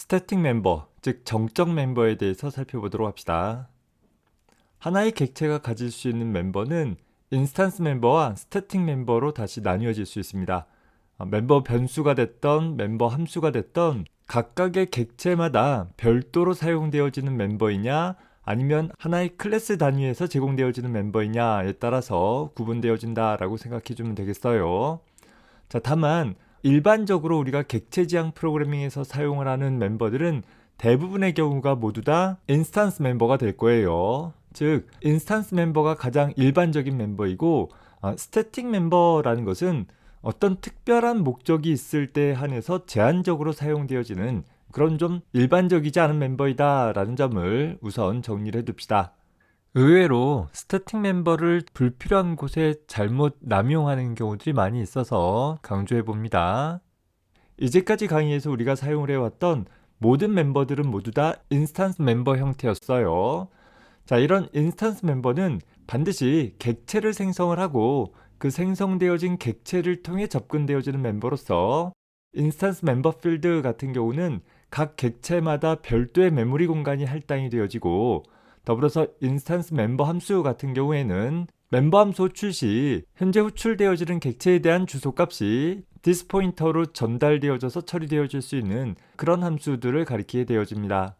스태틱 멤버, 즉 정적 멤버에 대해서 살펴보도록 합시다. 하나의 객체가 가질 수 있는 멤버는 인스탄스 멤버와 스태틱 멤버로 다시 나뉘어질 수 있습니다. 어, 멤버 변수가 됐던 멤버 함수가 됐던 각각의 객체마다 별도로 사용되어지는 멤버이냐 아니면 하나의 클래스 단위에서 제공되어지는 멤버이냐에 따라서 구분되어진다라고 생각해 주면 되겠어요. 자, 다만 일반적으로 우리가 객체 지향 프로그래밍에서 사용을 하는 멤버들은 대부분의 경우가 모두 다 인스탄스 멤버가 될 거예요. 즉, 인스탄스 멤버가 가장 일반적인 멤버이고, 아, 스태틱 멤버라는 것은 어떤 특별한 목적이 있을 때 한해서 제한적으로 사용되어지는 그런 좀 일반적이지 않은 멤버이다라는 점을 우선 정리를 해둡시다. 의외로 스태틱 멤버를 불필요한 곳에 잘못 남용하는 경우들이 많이 있어서 강조해 봅니다. 이제까지 강의에서 우리가 사용을 해왔던 모든 멤버들은 모두 다 인스탄스 멤버 형태였어요. 자, 이런 인스탄스 멤버는 반드시 객체를 생성을 하고 그 생성되어진 객체를 통해 접근되어지는 멤버로서 인스탄스 멤버 필드 같은 경우는 각 객체마다 별도의 메모리 공간이 할당이 되어지고 더불어서 인스탄스 멤버 함수 같은 경우에는 멤버 함수 호출 시 현재 호출되어지는 객체에 대한 주소값이 디스 포인터로 전달되어져서 처리되어질 수 있는 그런 함수들을 가리키게 되어집니다.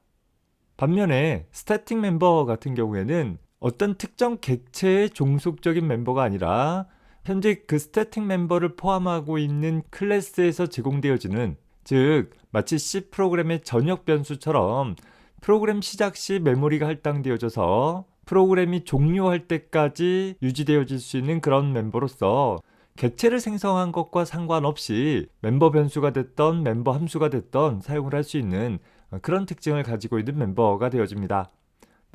반면에 스태틱 멤버 같은 경우에는 어떤 특정 객체의 종속적인 멤버가 아니라 현재 그 스태틱 멤버를 포함하고 있는 클래스에서 제공되어지는 즉 마치 C 프로그램의 전역 변수처럼 프로그램 시작 시 메모리가 할당되어져서 프로그램이 종료할 때까지 유지되어질 수 있는 그런 멤버로서 객체를 생성한 것과 상관없이 멤버 변수가 됐던 멤버 함수가 됐던 사용을 할 수 있는 그런 특징을 가지고 있는 멤버가 되어집니다.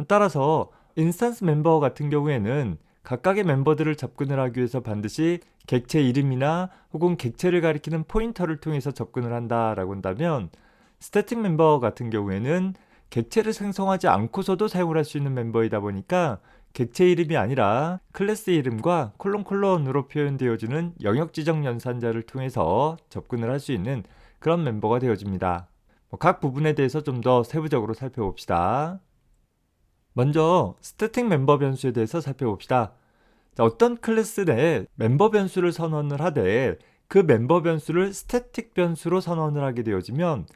따라서 인스턴스 멤버 같은 경우에는 각각의 멤버들을 접근을 하기 위해서 반드시 객체 이름이나 혹은 객체를 가리키는 포인터를 통해서 접근을 한다라고 한다면 스태틱 멤버 같은 경우에는 객체를 생성하지 않고서도 사용을 할 수 있는 멤버이다 보니까 객체 이름이 아니라 클래스 이름과 콜론콜론으로 표현되어지는 영역 지정 연산자를 통해서 접근을 할 수 있는 그런 멤버가 되어집니다. 뭐각 부분에 대해서 좀 더 세부적으로 살펴봅시다. 먼저 스태틱 멤버 변수에 대해서 살펴봅시다. 자, 어떤 클래스 내에 멤버 변수를 선언을 하되 그 멤버 변수를 스태틱 변수로 선언을 하게 되어지면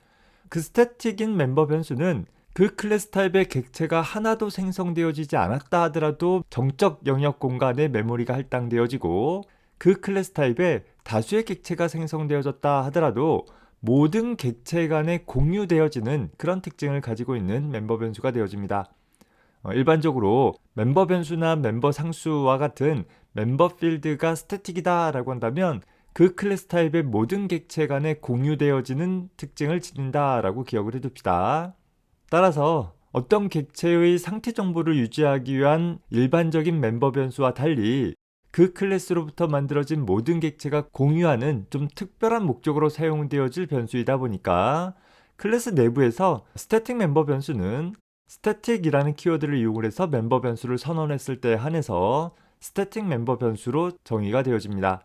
그 스태틱인 멤버 변수는 그 클래스 타입의 객체가 하나도 생성되어지지 않았다 하더라도 정적 영역 공간에 메모리가 할당되어지고 그 클래스 타입에 다수의 객체가 생성되어졌다 하더라도 모든 객체 간에 공유되어지는 그런 특징을 가지고 있는 멤버 변수가 되어집니다. 어, 일반적으로 멤버 변수나 멤버 상수와 같은 멤버 필드가 스태틱이다 라고 한다면 그 클래스 타입의 모든 객체 간에 공유되어지는 특징을 지닌다 라고 기억을 해둡시다. 따라서 어떤 객체의 상태 정보를 유지하기 위한 일반적인 멤버 변수와 달리 그 클래스로부터 만들어진 모든 객체가 공유하는 좀 특별한 목적으로 사용되어질 변수이다 보니까 클래스 내부에서 스태틱 멤버 변수는 스태틱이라는 키워드를 이용을 해서 멤버 변수를 선언했을 때 한해서 스태틱 멤버 변수로 정의가 되어집니다.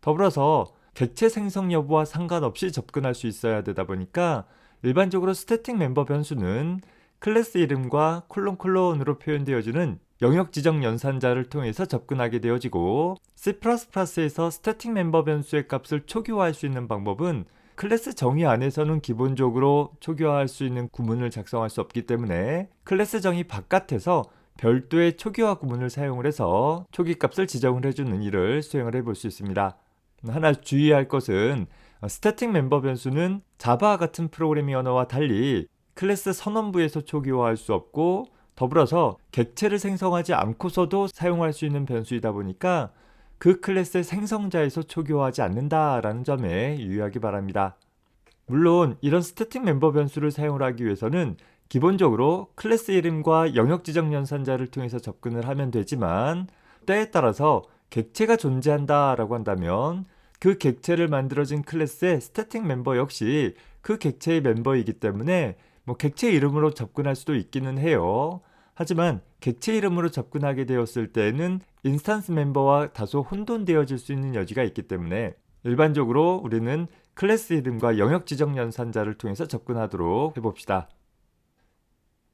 더불어서 객체 생성 여부와 상관없이 접근할 수 있어야 되다 보니까 일반적으로 스태틱 멤버 변수는 클래스 이름과 콜론 콜론으로 표현되어지는 영역 지정 연산자를 통해서 접근하게 되어지고 C++에서 스태틱 멤버 변수의 값을 초기화할 수 있는 방법은 클래스 정의 안에서는 기본적으로 초기화할 수 있는 구문을 작성할 수 없기 때문에 클래스 정의 바깥에서 별도의 초기화 구문을 사용을 해서 초기 값을 지정을 해주는 일을 수행을 해볼 수 있습니다. 하나 주의할 것은 스태틱 멤버 변수는 자바 같은 프로그래밍 언어와 달리 클래스 선언부에서 초기화할 수 없고 더불어서 객체를 생성하지 않고서도 사용할 수 있는 변수이다 보니까 그 클래스의 생성자에서 초기화하지 않는다라는 점에 유의하기 바랍니다. 물론 이런 스태틱 멤버 변수를 사용을 하기 위해서는 기본적으로 클래스 이름과 영역 지정 연산자를 통해서 접근을 하면 되지만 때에 따라서 객체가 존재한다라고 한다면 그 객체를 만들어진 클래스의 스태틱 멤버 역시 그 객체의 멤버이기 때문에 뭐 객체 이름으로 접근할 수도 있기는 해요. 하지만 객체 이름으로 접근하게 되었을 때는 인스탄스 멤버와 다소 혼돈되어질 수 있는 여지가 있기 때문에 일반적으로 우리는 클래스 이름과 영역 지정 연산자를 통해서 접근하도록 해봅시다.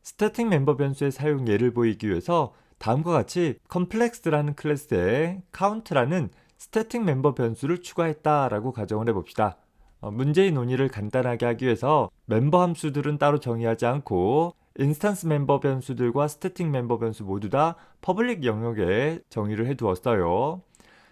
스태틱 멤버 변수의 사용 예를 보이기 위해서 다음과 같이 complex라는 클래스에 count라는 스태틱 멤버 변수를 추가했다라고 가정을 해봅시다. 어, 문제의 논의를 간단하게 하기 위해서 멤버 함수들은 따로 정의하지 않고 인스턴스 멤버 변수들과 스태틱 멤버 변수 모두 다 퍼블릭 영역에 정의를 해두었어요.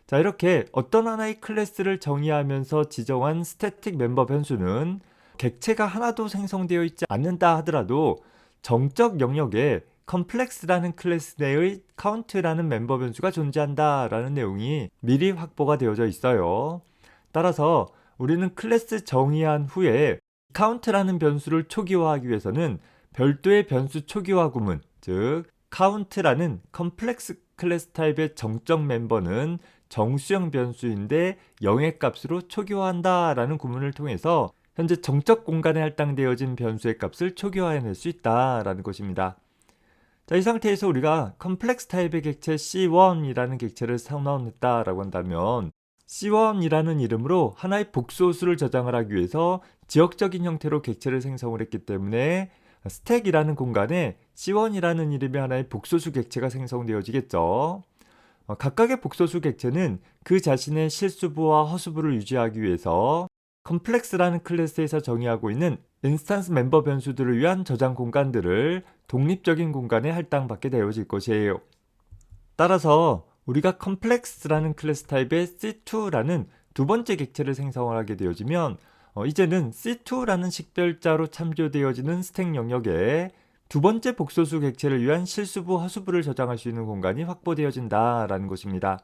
자 이렇게 어떤 하나의 클래스를 정의하면서 지정한 스태틱 멤버 변수는 객체가 하나도 생성되어 있지 않는다 하더라도 정적 영역에 컴플렉스라는 클래스 내의 count라는 멤버 변수가 존재한다라는 내용이 미리 확보가 되어져 있어요. 따라서 우리는 클래스 정의한 후에 count라는 변수를 초기화하기 위해서는 별도의 변수 초기화 구문, 즉 count라는 컴플렉스 클래스 타입의 정적 멤버는 정수형 변수인데 영의 값으로 초기화한다라는 구문을 통해서 현재 정적 공간에 할당되어진 변수의 값을 초기화해낼 수 있다라는 것입니다. 자, 이 상태에서 우리가 컴플렉스 타입의 객체 C1이라는 객체를 선언했다라고 한다면 C1이라는 이름으로 하나의 복소수를 저장을 하기 위해서 지역적인 형태로 객체를 생성을 했기 때문에 스택이라는 공간에 C1이라는 이름의 하나의 복소수 객체가 생성되어지겠죠. 어, 각각의 복소수 객체는 그 자신의 실수부와 허수부를 유지하기 위해서 컴플렉스라는 클래스에서 정의하고 있는 인스턴스 멤버 변수들을 위한 저장 공간들을 독립적인 공간에 할당받게 되어질 것이에요. 따라서 우리가 컴플렉스라는 클래스 타입의 C2라는 두 번째 객체를 생성을 하게 되어지면 어, 이제는 C2라는 식별자로 참조되어지는 스택 영역에 두 번째 복소수 객체를 위한 실수부, 허수부를 저장할 수 있는 공간이 확보되어진다라는 것입니다.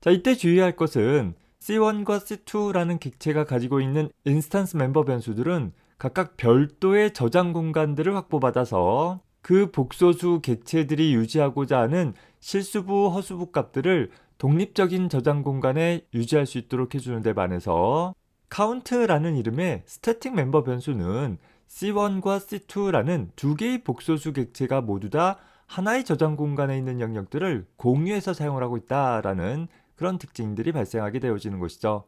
자, 이때 주의할 것은 C1과 C2라는 객체가 가지고 있는 인스턴스 멤버 변수들은 각각 별도의 저장 공간들을 확보받아서 그 복소수 객체들이 유지하고자 하는 실수부, 허수부 값들을 독립적인 저장 공간에 유지할 수 있도록 해주는 데 반해서 count라는 이름의 스태틱 멤버 변수는 C1과 C2라는 두 개의 복소수 객체가 모두 다 하나의 저장 공간에 있는 영역들을 공유해서 사용을 하고 있다라는 그런 특징들이 발생하게 되어지는 것이죠.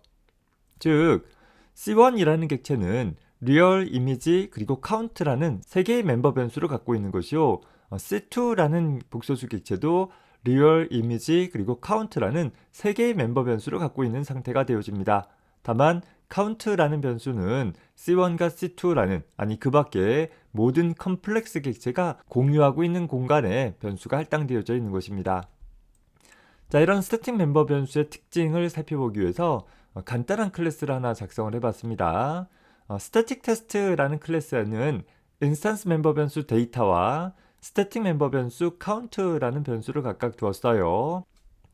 즉, C1이라는 객체는 리얼, 이미지, 그리고 카운트라는 세 개의 멤버 변수를 갖고 있는 것이요. 어, C2라는 복소수 객체도 리얼, 이미지, 그리고 카운트라는 세 개의 멤버 변수를 갖고 있는 상태가 되어집니다. 다만 count라는 변수는 C1과 C2라는 아니 그 밖에 모든 컴플렉스 객체가 공유하고 있는 공간에 변수가 할당되어져 있는 것입니다. 자, 이런 스태틱 멤버 변수의 특징을 살펴보기 위해서 어, 간단한 클래스를 하나 작성을 해봤습니다. 어, 스태틱 테스트라는 클래스에는 인스턴스 멤버 변수 데이터와 스태틱 멤버 변수 count라는 변수를 각각 두었어요.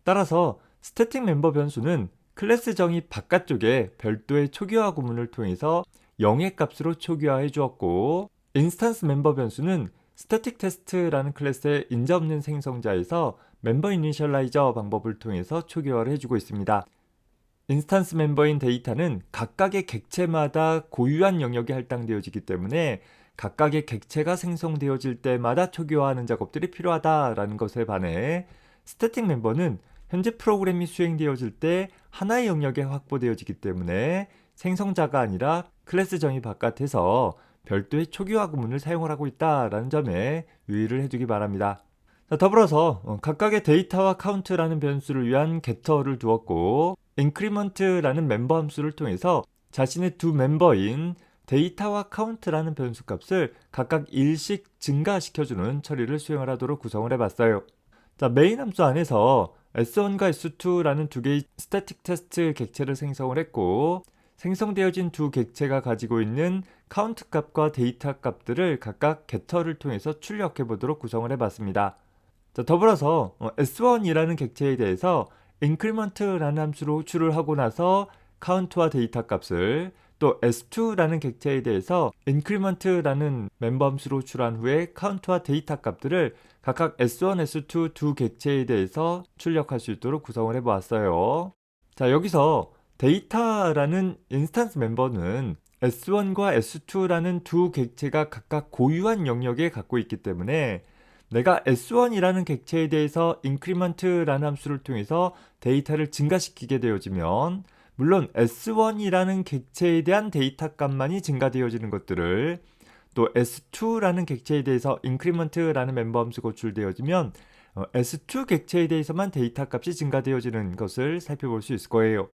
따라서 스태틱 멤버 변수는 클래스 정의 바깥쪽에 별도의 초기화 구문을 통해서 0의 값으로 초기화해 주었고 인스턴스 멤버 변수는 스태틱 테스트라는 클래스의 인자 없는 생성자에서 멤버 이니셜라이저 방법을 통해서 초기화를 해주고 있습니다. 인스턴스 멤버인 데이터는 각각의 객체마다 고유한 영역에 할당되어지기 때문에 각각의 객체가 생성되어질 때마다 초기화하는 작업들이 필요하다라는 것에 반해 스태틱 멤버는 현재 프로그램이 수행되어질 때 하나의 영역에 확보되어지기 때문에 생성자가 아니라 클래스 정의 바깥에서 별도의 초기화 구문을 사용을 하고 있다라는 점에 유의를 해두기 바랍니다. 자, 더불어서 어, 각각의 데이터와 카운트라는 변수를 위한 겟터를 두었고 increment라는 멤버 함수를 통해서 자신의 두 멤버인 데이터와 카운트라는 변수 값을 각각 1씩 증가시켜주는 처리를 수행을 하도록 구성을 해봤어요. 자, 메인 함수 안에서 S1과 S2라는 두 개의 스태틱 테스트 객체를 생성을 했고 생성되어진 두 객체가 가지고 있는 카운트 값과 데이터 값들을 각각 겟터를 통해서 출력해 보도록 구성을 해봤습니다. 자, 더불어서 어, S1이라는 객체에 대해서 increment라는 함수로 호출을 하고 나서 카운트와 데이터 값을 또 S2라는 객체에 대해서 increment라는 멤버 함수로 호출한 후에 카운트와 데이터 값들을 각각 S1, S2 두 객체에 대해서 출력할 수 있도록 구성을 해보았어요. 자, 여기서 데이터라는 인스턴스 멤버는 S1과 S2라는 두 객체가 각각 고유한 영역에 갖고 있기 때문에 내가 S1이라는 객체에 대해서 increment라는 함수를 통해서 데이터를 증가시키게 되어지면 물론 S1이라는 객체에 대한 데이터 값만이 증가되어지는 것들을 또 S2라는 객체에 대해서 인크리먼트라는 멤버 함수 고출되어지면 어, S2 객체에 대해서만 데이터 값이 증가되어지는 것을 살펴볼 수 있을 거예요.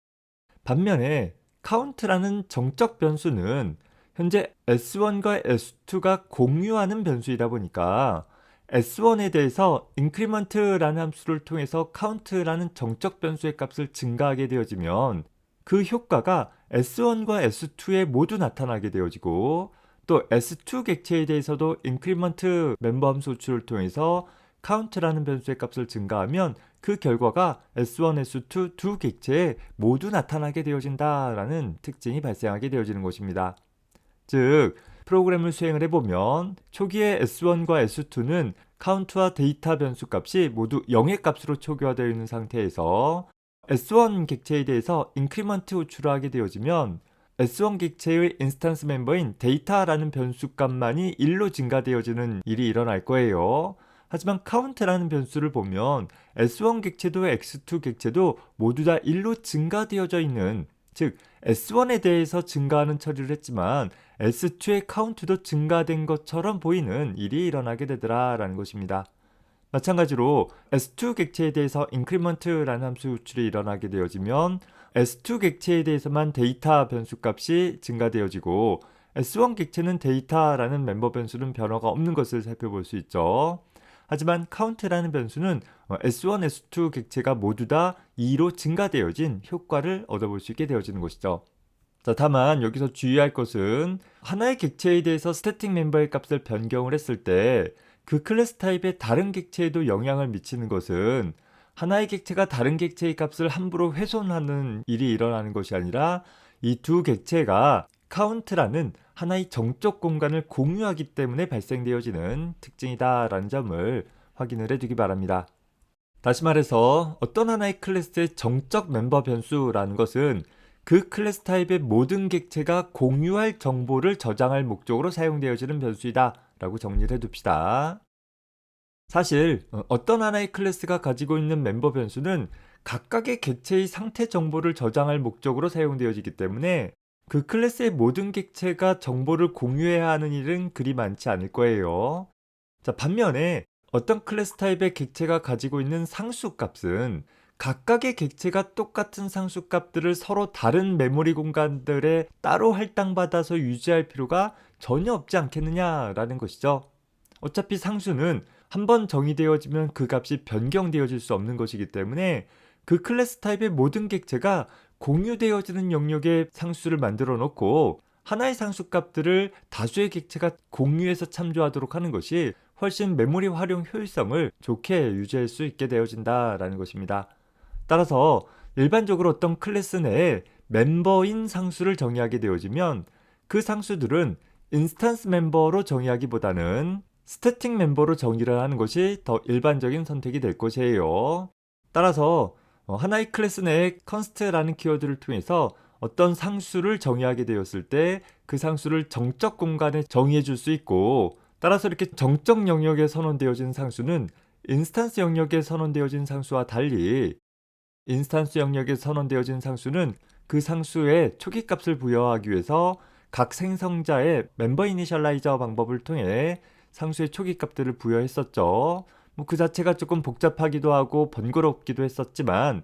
반면에 count라는 정적 변수는 현재 S1과 S2가 공유하는 변수이다 보니까 S1에 대해서 increment라는 함수를 통해서 count라는 정적 변수의 값을 증가하게 되어지면 그 효과가 S1과 S2에 모두 나타나게 되어지고 또 S2 객체에 대해서도 increment 멤버 함수 호출을 통해서 count라는 변수의 값을 증가하면 그 결과가 S1, S2 두 객체에 모두 나타나게 되어진다라는 특징이 발생하게 되어지는 것입니다. 즉 프로그램을 수행을 해보면 초기에 S1과 S2는 count와 데이터 변수 값이 모두 0의 값으로 초기화되어 있는 상태에서 S1 객체에 대해서 increment 호출을 하게 되어지면 S1 객체의 인스턴스 멤버인 데이터라는 변수 값만이 1로 증가되어지는 일이 일어날 거예요. 하지만 count라는 변수를 보면 S1 객체도 X2 객체도 모두 다 1로 증가되어져 있는 즉 S1에 대해서 증가하는 처리를 했지만 S2의 count도 증가된 것처럼 보이는 일이 일어나게 되더라라는 것입니다. 마찬가지로 S2 객체에 대해서 increment라는 함수 호출이 일어나게 되어지면 S2 객체에 대해서만 데이터 변수 값이 증가되어지고 S1 객체는 데이터라는 멤버 변수는 변화가 없는 것을 살펴볼 수 있죠. 하지만 count라는 변수는 S1, S2 객체가 모두 다 2로 증가되어진 효과를 얻어볼 수 있게 되어지는 것이죠. 자, 다만 여기서 주의할 것은 하나의 객체에 대해서 스태틱 멤버의 값을 변경을 했을 때 그 클래스 타입의 다른 객체에도 영향을 미치는 것은 하나의 객체가 다른 객체의 값을 함부로 훼손하는 일이 일어나는 것이 아니라 이 두 객체가 count라는 하나의 정적 공간을 공유하기 때문에 발생되어지는 특징이다라는 점을 확인을 해두기 바랍니다. 다시 말해서 어떤 하나의 클래스의 정적 멤버 변수라는 것은 그 클래스 타입의 모든 객체가 공유할 정보를 저장할 목적으로 사용되어지는 변수이다 라고 정리를 해둡시다. 사실 어, 어떤 하나의 클래스가 가지고 있는 멤버 변수는 각각의 객체의 상태 정보를 저장할 목적으로 사용되어지기 때문에 그 클래스의 모든 객체가 정보를 공유해야 하는 일은 그리 많지 않을 거예요. 자, 반면에 어떤 클래스 타입의 객체가 가지고 있는 상수 값은 각각의 객체가 똑같은 상수 값들을 서로 다른 메모리 공간들에 따로 할당받아서 유지할 필요가 전혀 없지 않겠느냐라는 것이죠. 어차피 상수는 한번 정의되어지면 그 값이 변경되어질 수 없는 것이기 때문에 그 클래스 타입의 모든 객체가 공유되어지는 영역의 상수를 만들어 놓고 하나의 상수 값들을 다수의 객체가 공유해서 참조하도록 하는 것이 훨씬 메모리 활용 효율성을 좋게 유지할 수 있게 되어진다라는 것입니다. 따라서 일반적으로 어떤 클래스 내에 멤버인 상수를 정의하게 되어지면 그 상수들은 인스턴스 멤버로 정의하기보다는 스태틱 멤버로 정의를 하는 것이 더 일반적인 선택이 될 것이에요. 따라서 어, 하나의 클래스 내에 const라는 키워드를 통해서 어떤 상수를 정의하게 되었을 때 그 상수를 정적 공간에 정의해 줄 수 있고 따라서 이렇게 정적 영역에 선언되어진 상수는 인스탄스 영역에 선언되어진 상수와 달리 인스탄스 영역에 선언되어진 상수는 그 상수의 초기 값을 부여하기 위해서 각 생성자의 멤버 이니셜라이저 방법을 통해 상수의 초기 값들을 부여했었죠. 뭐 그 자체가 조금 복잡하기도 하고 번거롭기도 했었지만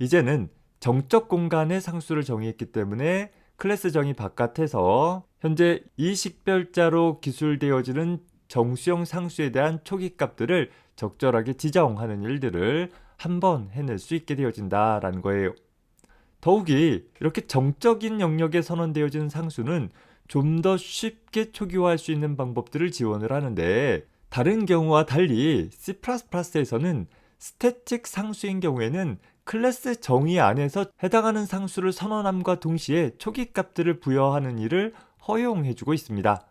이제는 정적 공간의 상수를 정의했기 때문에 클래스 정의 바깥에서 현재 이 식별자로 기술되어지는 정수형 상수에 대한 초기 값들을 적절하게 지정하는 일들을 한번 해낼 수 있게 되어진다라는 거예요. 더욱이 이렇게 정적인 영역에 선언되어진 상수는 좀 더 쉽게 초기화할 수 있는 방법들을 지원을 하는데 다른 경우와 달리 C++에서는 스태틱 상수인 경우에는 클래스 정의 안에서 해당하는 상수를 선언함과 동시에 초기 값들을 부여하는 일을 허용해주고 있습니다.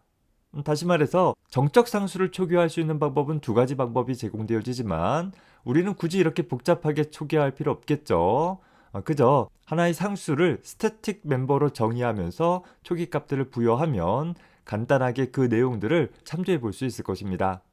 음, 다시 말해서 정적 상수를 초기화할 수 있는 방법은 두 가지 방법이 제공되어지지만 우리는 굳이 이렇게 복잡하게 초기화할 필요 없겠죠. 어, 그저 하나의 상수를 스태틱 멤버로 정의하면서 초기 값들을 부여하면 간단하게 그 내용들을 참조해 볼 수 있을 것입니다.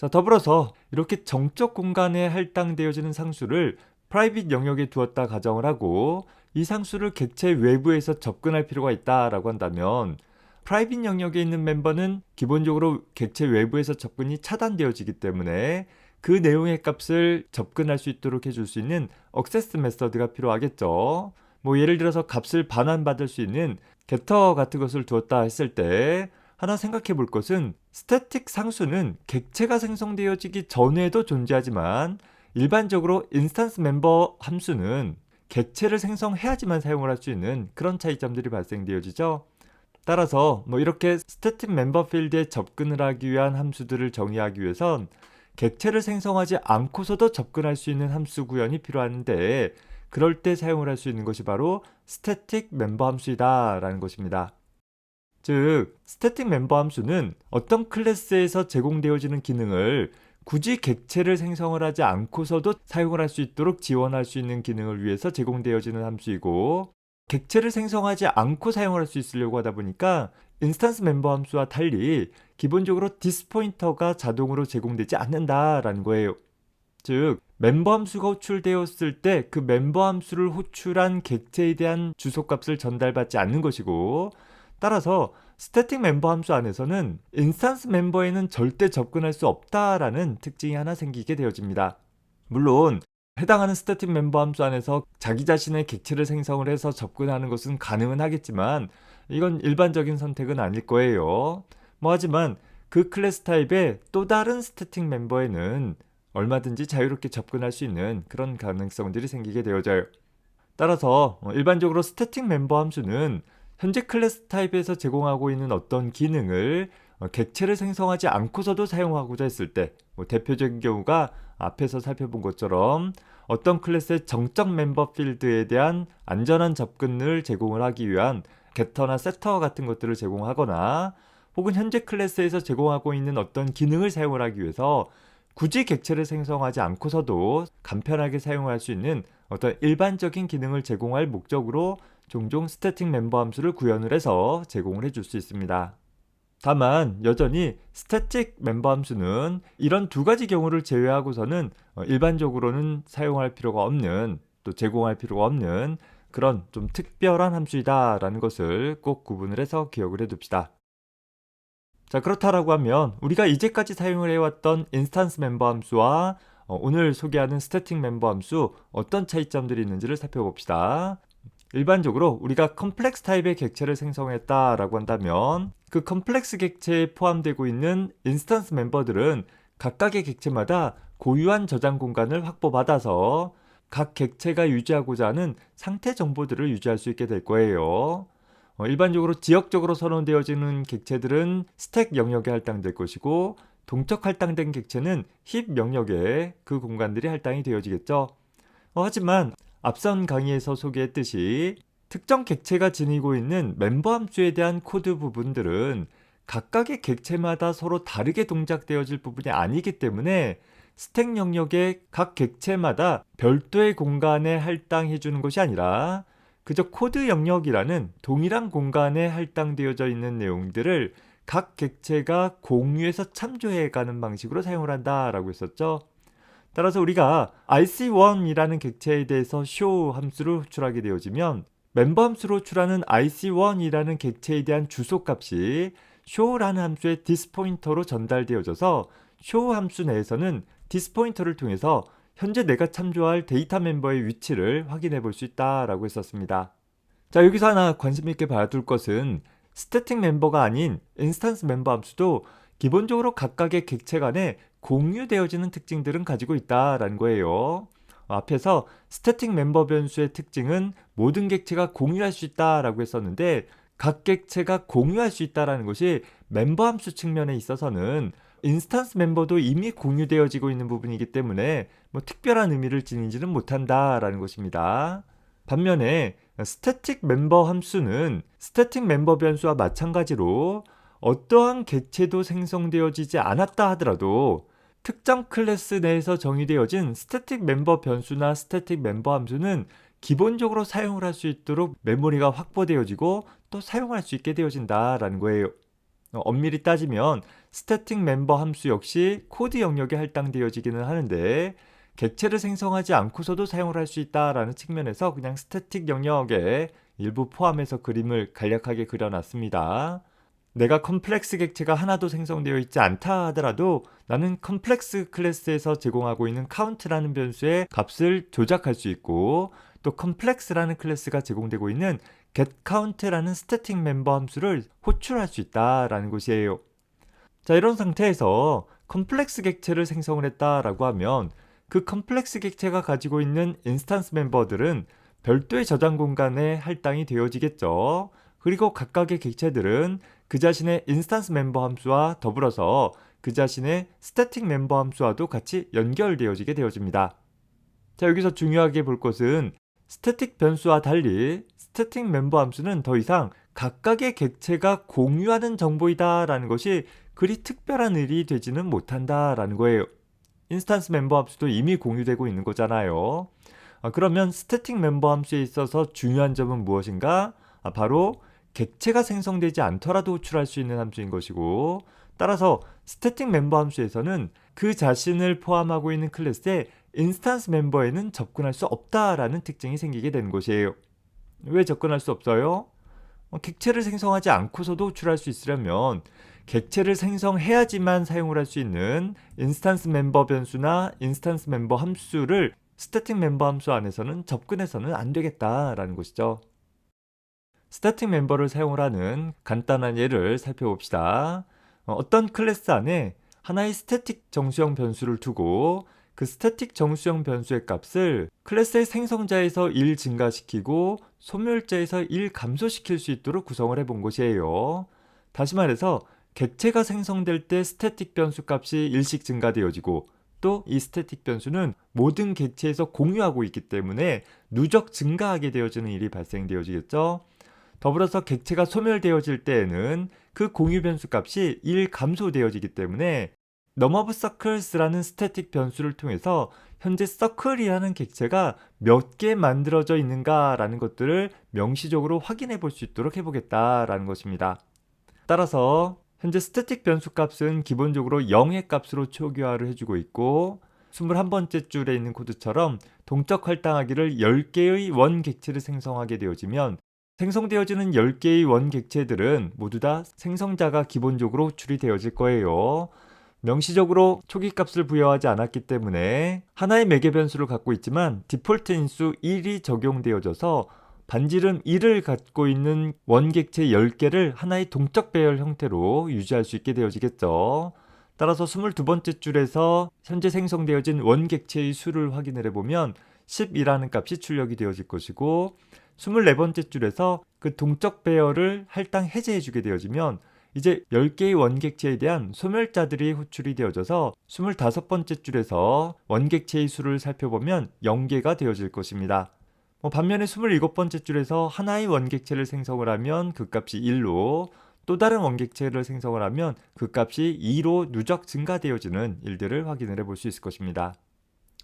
자, 더불어서 이렇게 정적 공간에 할당되어지는 상수를 프라이빗 영역에 두었다 가정을 하고 이 상수를 객체 외부에서 접근할 필요가 있다라고 한다면 프라이빗 영역에 있는 멤버는 기본적으로 객체 외부에서 접근이 차단되어지기 때문에 그 내용의 값을 접근할 수 있도록 해줄 수 있는 억세스 메서드가 필요하겠죠. 뭐 예를 들어서 값을 반환받을 수 있는 getter 같은 것을 두었다 했을 때 하나 생각해 볼 것은 스태틱 상수는 객체가 생성되어지기 전에도 존재하지만 일반적으로 인스턴스 멤버 함수는 객체를 생성해야지만 사용을 할 수 있는 그런 차이점들이 발생되어지죠. 따라서 뭐 이렇게 스태틱 멤버 필드에 접근을 하기 위한 함수들을 정의하기 위해선 객체를 생성하지 않고서도 접근할 수 있는 함수 구현이 필요한데 그럴 때 사용을 할 수 있는 것이 바로 스태틱 멤버 함수이다라는 것입니다. 즉, 스태틱 멤버 함수는 어떤 클래스에서 제공되어지는 기능을 굳이 객체를 생성을 하지 않고서도 사용을 할 수 있도록 지원할 수 있는 기능을 위해서 제공되어지는 함수이고 객체를 생성하지 않고 사용을 할수 있으려고 하다 보니까 인스턴스 멤버 함수와 달리 기본적으로 디스 포인터가 자동으로 제공되지 않는다라는 거예요. 즉 멤버 함수가 호출되었을 때 그 멤버 함수를 호출한 객체에 대한 주소값을 전달받지 않는 것이고 따라서 스태틱 멤버 함수 안에서는 인스턴스 멤버에는 절대 접근할 수 없다라는 특징이 하나 생기게 되어집니다. 물론 해당하는 스태틱 멤버 함수 안에서 자기 자신의 객체를 생성을 해서 접근하는 것은 가능은 하겠지만 이건 일반적인 선택은 아닐 거예요. 뭐 하지만 그 클래스 타입의 또 다른 스태틱 멤버에는 얼마든지 자유롭게 접근할 수 있는 그런 가능성들이 생기게 되어져요. 따라서 어, 일반적으로 스태틱 멤버 함수는 현재 클래스 타입에서 제공하고 있는 어떤 기능을 어, 객체를 생성하지 않고서도 사용하고자 했을 때, 뭐 대표적인 경우가 앞에서 살펴본 것처럼 어떤 클래스의 정적 멤버 필드에 대한 안전한 접근을 제공을 하기 위한 게터나 세터 같은 것들을 제공하거나 혹은 현재 클래스에서 제공하고 있는 어떤 기능을 사용을 하기 위해서 굳이 객체를 생성하지 않고서도 간편하게 사용할 수 있는 어떤 일반적인 기능을 제공할 목적으로 종종 스태틱 멤버 함수를 구현을 해서 제공을 해줄 수 있습니다. 다만 여전히 스태틱 멤버 함수는 이런 두 가지 경우를 제외하고서는 어, 일반적으로는 사용할 필요가 없는 또 제공할 필요가 없는 그런 좀 특별한 함수이다라는 것을 꼭 구분을 해서 기억을 해둡시다. 자 그렇다라고 하면 우리가 이제까지 사용을 해왔던 인스턴스 멤버 함수와 어, 오늘 소개하는 스태틱 멤버 함수 어떤 차이점들이 있는지를 살펴봅시다. 일반적으로 우리가 컴플렉스 타입의 객체를 생성했다라고 한다면 그 컴플렉스 객체에 포함되고 있는 인스턴스 멤버들은 각각의 객체마다 고유한 저장 공간을 확보받아서 각 객체가 유지하고자 하는 상태 정보들을 유지할 수 있게 될 거예요. 어, 일반적으로 지역적으로 선언되어지는 객체들은 스택 영역에 할당될 것이고 동적 할당된 객체는 힙 영역에 그 공간들이 할당이 되어지겠죠. 어, 하지만 앞선 강의에서 소개했듯이 특정 객체가 지니고 있는 멤버 함수에 대한 코드 부분들은 각각의 객체마다 서로 다르게 동작되어질 부분이 아니기 때문에 스택 영역의 각 객체마다 별도의 공간에 할당해 주는 것이 아니라 그저 코드 영역이라는 동일한 공간에 할당되어져 있는 내용들을 각 객체가 공유해서 참조해 가는 방식으로 사용을 한다라고 했었죠. 따라서 우리가 IC1이라는 객체에 대해서 show 함수를 호출하게 되어지면 멤버 함수로 호출하는 IC1이라는 객체에 대한 주소값이 show라는 함수의 디스포인터로 전달되어져서 show 함수 내에서는 디스포인터를 통해서 현재 내가 참조할 데이터 멤버의 위치를 확인해 볼 수 있다라고 했었습니다. 자, 여기서 하나 관심 있게 봐둘 것은 스태틱 멤버가 아닌 인스턴스 멤버 함수도 기본적으로 각각의 객체 간에 공유되어지는 특징들은 가지고 있다라는 거예요. 앞에서 스태틱 멤버 변수의 특징은 모든 객체가 공유할 수 있다라고 했었는데 각 객체가 공유할 수 있다라는 것이 멤버 함수 측면에 있어서는 인스턴스 멤버도 이미 공유되어지고 있는 부분이기 때문에 뭐 특별한 의미를 지니지는 못한다라는 것입니다. 반면에 스태틱 멤버 함수는 스태틱 멤버 변수와 마찬가지로 어떠한 객체도 생성되어지지 않았다 하더라도 특정 클래스 내에서 정의되어진 스태틱 멤버 변수나 스태틱 멤버 함수는 기본적으로 사용을 할 수 있도록 메모리가 확보되어지고 또 사용할 수 있게 되어진다라는 거예요. 어, 엄밀히 따지면 스태틱 멤버 함수 역시 코드 영역에 할당되어지기는 하는데 객체를 생성하지 않고서도 사용을 할 수 있다라는 측면에서 그냥 스태틱 영역에 일부 포함해서 그림을 간략하게 그려놨습니다. 내가 컴플렉스 객체가 하나도 생성되어 있지 않다 하더라도 나는 컴플렉스 클래스에서 제공하고 있는 카운트라는 변수의 값을 조작할 수 있고 또 컴플렉스라는 클래스가 제공되고 있는 getCount라는 스태틱 멤버 함수를 호출할 수 있다라는 것이에요. 자, 이런 상태에서 컴플렉스 객체를 생성을 했다라고 하면 그 컴플렉스 객체가 가지고 있는 인스턴스 멤버들은 별도의 저장 공간에 할당이 되어지겠죠. 그리고 각각의 객체들은 그 자신의 인스턴스 멤버 함수와 더불어서 그 자신의 스태틱 멤버 함수와도 같이 연결되어지게 되어집니다. 자, 여기서 중요하게 볼 것은 스태틱 변수와 달리 스태틱 멤버 함수는 더 이상 각각의 객체가 공유하는 정보이다라는 것이 그리 특별한 일이 되지는 못한다라는 거예요. 인스턴스 멤버 함수도 이미 공유되고 있는 거잖아요. 아, 그러면 스태틱 멤버 함수에 있어서 중요한 점은 무엇인가? 아, 바로 객체가 생성되지 않더라도 호출할 수 있는 함수인 것이고 따라서 스태틱 멤버 함수에서는 그 자신을 포함하고 있는 클래스의 인스턴스 멤버에는 접근할 수 없다라는 특징이 생기게 되는 것이에요. 왜 접근할 수 없어요? 어, 객체를 생성하지 않고서도 호출할 수 있으려면 객체를 생성해야지만 사용을 할 수 있는 인스턴스 멤버 변수나 인스턴스 멤버 함수를 스태틱 멤버 함수 안에서는 접근해서는 안 되겠다라는 것이죠. 스태틱 멤버를 사용을 하는 간단한 예를 살펴봅시다. 어, 어떤 클래스 안에 하나의 스태틱 정수형 변수를 두고 그 스태틱 정수형 변수의 값을 클래스의 생성자에서 1 증가시키고 소멸자에서 1 감소시킬 수 있도록 구성을 해본 것이에요. 다시 말해서 객체가 생성될 때 스태틱 변수 값이 1씩 증가되어지고 또 이 스태틱 변수는 모든 객체에서 공유하고 있기 때문에 누적 증가하게 되어지는 일이 발생되어지겠죠. 더불어서 객체가 소멸되어질 때에는 그 공유 변수 값이 1 감소되어지기 때문에 넘어브 서클스라는 스태틱 변수를 통해서 현재 서클이라는 객체가 몇 개 만들어져 있는가라는 것들을 명시적으로 확인해 볼 수 있도록 해보겠다라는 것입니다. 따라서 현재 스태틱 변수 값은 기본적으로 0의 값으로 초기화를 해주고 있고 21번째 줄에 있는 코드처럼 동적 할당하기를 10개의 원 객체를 생성하게 되어지면 생성되어지는 10개의 원 객체들은 모두 다 생성자가 기본적으로 호출이 되어질 거예요. 명시적으로 초기 값을 부여하지 않았기 때문에 하나의 매개 변수를 갖고 있지만 디폴트 인수 1이 적용되어져서 반지름 1을 갖고 있는 원객체 10개를 하나의 동적 배열 형태로 유지할 수 있게 되어지겠죠. 따라서 22번째 줄에서 현재 생성되어진 원객체의 수를 확인을 해보면 10이라는 값이 출력이 되어질 것이고 24번째 줄에서 그 동적 배열을 할당 해제해 주게 되어지면 이제 10개의 원객체에 대한 소멸자들이 호출이 되어져서 25번째 줄에서 원객체의 수를 살펴보면 0개가 되어질 것입니다. 뭐 반면에 27번째 줄에서 하나의 원객체를 생성을 하면 그 값이 1로 또 다른 원객체를 생성을 하면 그 값이 2로 누적 증가되어지는 일들을 확인을 해볼 수 있을 것입니다.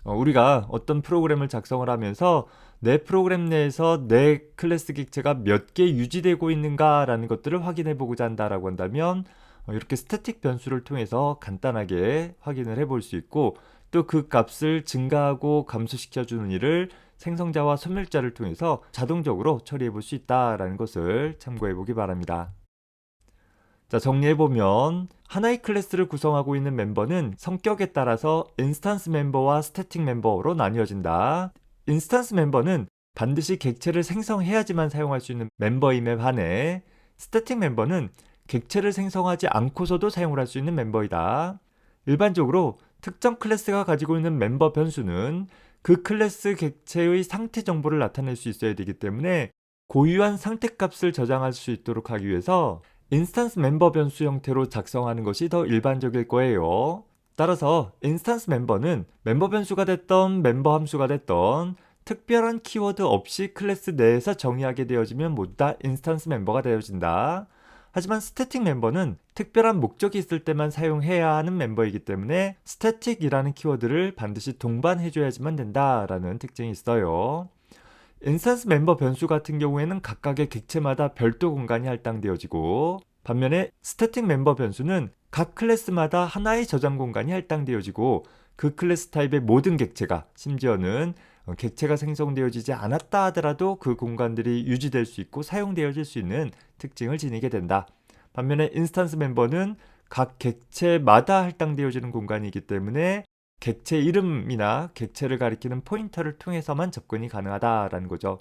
어, 우리가 어떤 프로그램을 작성을 하면서 내 프로그램 내에서 내 클래스 객체가 몇 개 유지되고 있는가라는 것들을 확인해 보고자 한다라고 한다면 어, 이렇게 스태틱 변수를 통해서 간단하게 확인을 해 볼 수 있고 또 그 값을 증가하고 감소시켜 주는 일을 생성자와 소멸자를 통해서 자동적으로 처리해 볼 수 있다라는 것을 참고해 보기 바랍니다. 자, 정리해보면 하나의 클래스를 구성하고 있는 멤버는 성격에 따라서 인스턴스 멤버와 스태틱 멤버로 나뉘어진다. 인스턴스 멤버는 반드시 객체를 생성해야지만 사용할 수 있는 멤버임에 반해 스태틱 멤버는 객체를 생성하지 않고서도 사용을 할 수 있는 멤버이다. 일반적으로 특정 클래스가 가지고 있는 멤버 변수는 그 클래스 객체의 상태 정보를 나타낼 수 있어야 되기 때문에 고유한 상태 값을 저장할 수 있도록 하기 위해서 인스턴스 멤버 변수 형태로 작성하는 것이 더 일반적일 거예요. 따라서 인스턴스 멤버는 멤버 변수가 됐던 멤버 함수가 됐던 특별한 키워드 없이 클래스 내에서 정의하게 되어지면 모두 다 인스턴스 멤버가 되어진다. 하지만 스태틱 멤버는 특별한 목적이 있을 때만 사용해야 하는 멤버이기 때문에 스태틱이라는 키워드를 반드시 동반해줘야지만 된다라는 특징이 있어요. 인스턴스 멤버 변수 같은 경우에는 각각의 객체마다 별도 공간이 할당되어지고 반면에 스태틱 멤버 변수는 각 클래스마다 하나의 저장 공간이 할당되어지고 그 클래스 타입의 모든 객체가 심지어는 어, 객체가 생성되어지지 않았다 하더라도 그 공간들이 유지될 수 있고 사용되어질 수 있는 특징을 지니게 된다. 반면에 인스턴스 멤버는 각 객체마다 할당되어지는 공간이기 때문에 객체 이름이나 객체를 가리키는 포인터를 통해서만 접근이 가능하다라는 거죠.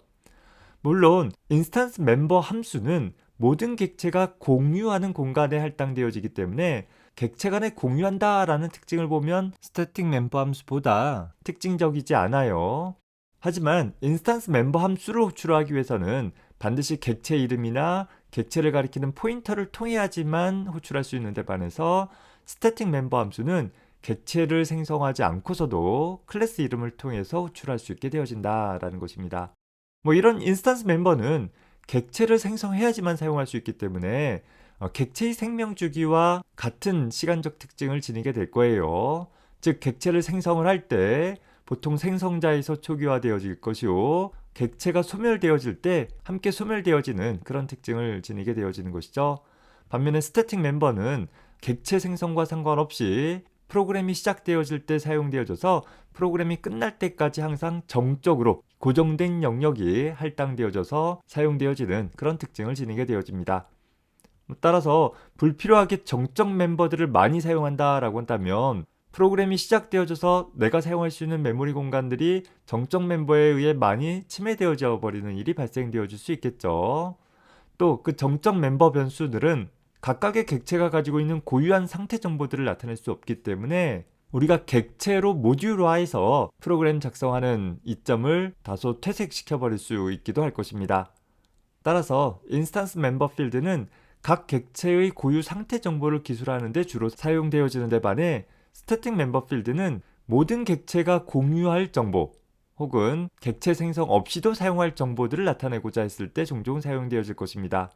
물론 인스턴스 멤버 함수는 모든 객체가 공유하는 공간에 할당되어지기 때문에 객체 간에 공유한다라는 특징을 보면 스태틱 멤버 함수보다 특징적이지 않아요. 하지만 인스턴스 멤버 함수를 호출하기 위해서는 반드시 객체 이름이나 객체를 가리키는 포인터를 통해야지만 호출할 수 있는 데 반해서 스태틱 멤버 함수는 객체를 생성하지 않고서도 클래스 이름을 통해서 호출할 수 있게 되어진다라는 것입니다. 뭐 이런 인스턴스 멤버는 객체를 생성해야지만 사용할 수 있기 때문에 어, 객체의 생명 주기와 같은 시간적 특징을 지니게 될 거예요. 즉 객체를 생성을 할 때 보통 생성자에서 초기화되어질 것이요. 객체가 소멸되어질 때 함께 소멸되어지는 그런 특징을 지니게 되어지는 것이죠. 반면에 스태틱 멤버는 객체 생성과 상관없이 프로그램이 시작되어질 때 사용되어져서 프로그램이 끝날 때까지 항상 정적으로 고정된 영역이 할당되어져서 사용되어지는 그런 특징을 지니게 되어집니다. 따라서 불필요하게 정적 멤버들을 많이 사용한다라고 한다면 프로그램이 시작되어져서 내가 사용할 수 있는 메모리 공간들이 정적 멤버에 의해 많이 침해되어져 버리는 일이 발생되어질 수 있겠죠. 또 그 정적 멤버 변수들은 각각의 객체가 가지고 있는 고유한 상태 정보들을 나타낼 수 없기 때문에 우리가 객체로 모듈화해서 프로그램 작성하는 이점을 다소 퇴색시켜 버릴 수 있기도 할 것입니다. 따라서 인스턴스 멤버 필드는 각 객체의 고유 상태 정보를 기술하는 데 주로 사용되어지는 데 반해 스태틱 멤버 필드는 모든 객체가 공유할 정보 혹은 객체 생성 없이도 사용할 정보들을 나타내고자 했을 때 종종 사용되어질 것입니다.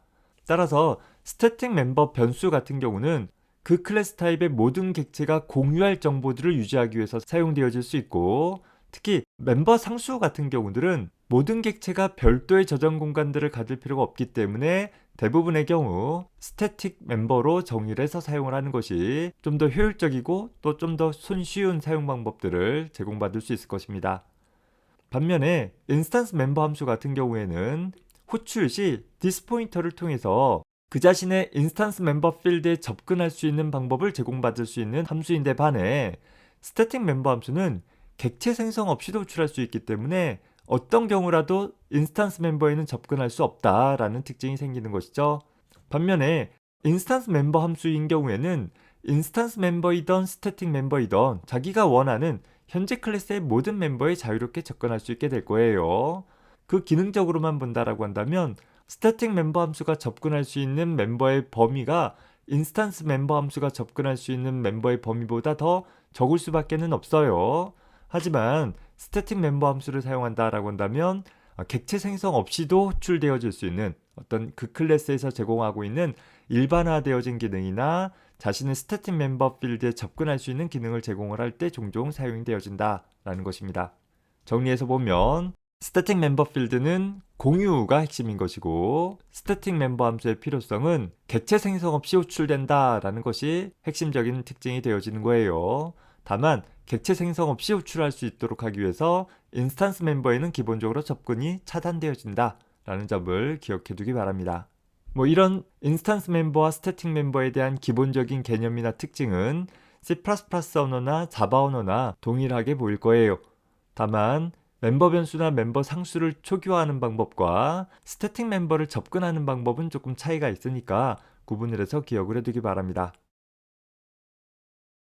따라서 스태틱 멤버 변수 같은 경우는 그 클래스 타입의 모든 객체가 공유할 정보들을 유지하기 위해서 사용되어질 수 있고 특히 멤버 상수 같은 경우들은 모든 객체가 별도의 저장 공간들을 가질 필요가 없기 때문에 대부분의 경우 스태틱 멤버로 정의를 해서 사용을 하는 것이 좀 더 효율적이고 또 좀 더 손쉬운 사용 방법들을 제공받을 수 있을 것입니다. 반면에 인스턴스 멤버 함수 같은 경우에는 호출 시 디스 포인터를 통해서 그 자신의 인스턴스 멤버 필드에 접근할 수 있는 방법을 제공받을 수 있는 함수인데 반해 스태틱 멤버 함수는 객체 생성 없이도 호출할 수 있기 때문에 어떤 경우라도 인스턴스 멤버에는 접근할 수 없다라는 특징이 생기는 것이죠. 반면에 인스턴스 멤버 함수인 경우에는 인스턴스 멤버이던 스태틱 멤버이던 자기가 원하는 현재 클래스의 모든 멤버에 자유롭게 접근할 수 있게 될 거예요. 그 기능적으로만 본다라고 한다면 스태틱 멤버 함수가 접근할 수 있는 멤버의 범위가 인스턴스 멤버 함수가 접근할 수 있는 멤버의 범위보다 더 적을 수밖에는 없어요. 하지만 스태틱 멤버 함수를 사용한다라고 한다면 어, 객체 생성 없이도 호출되어질 수 있는 어떤 그 클래스에서 제공하고 있는 일반화되어진 기능이나 자신의 스태틱 멤버 필드에 접근할 수 있는 기능을 제공을 할 때 종종 사용되어진다라는 것입니다. 정리해서 보면 스태틱 멤버 필드는 공유가 핵심인 것이고 스태틱 멤버 함수의 필요성은 객체 생성 없이 호출된다라는 것이 핵심적인 특징이 되어지는 거예요. 다만 객체 생성 없이 호출할 수 있도록 하기 위해서 인스턴스 멤버에는 기본적으로 접근이 차단되어진다 라는 점을 기억해 두기 바랍니다. 뭐 이런 인스턴스 멤버와 스태틱 멤버에 대한 기본적인 개념이나 특징은 C++ 언어나 자바 언어나 동일하게 보일 거예요. 다만 멤버 변수나 멤버 상수를 초기화하는 방법과 스태틱 멤버를 접근하는 방법은 조금 차이가 있으니까 구분을 해서 기억을 해두기 바랍니다.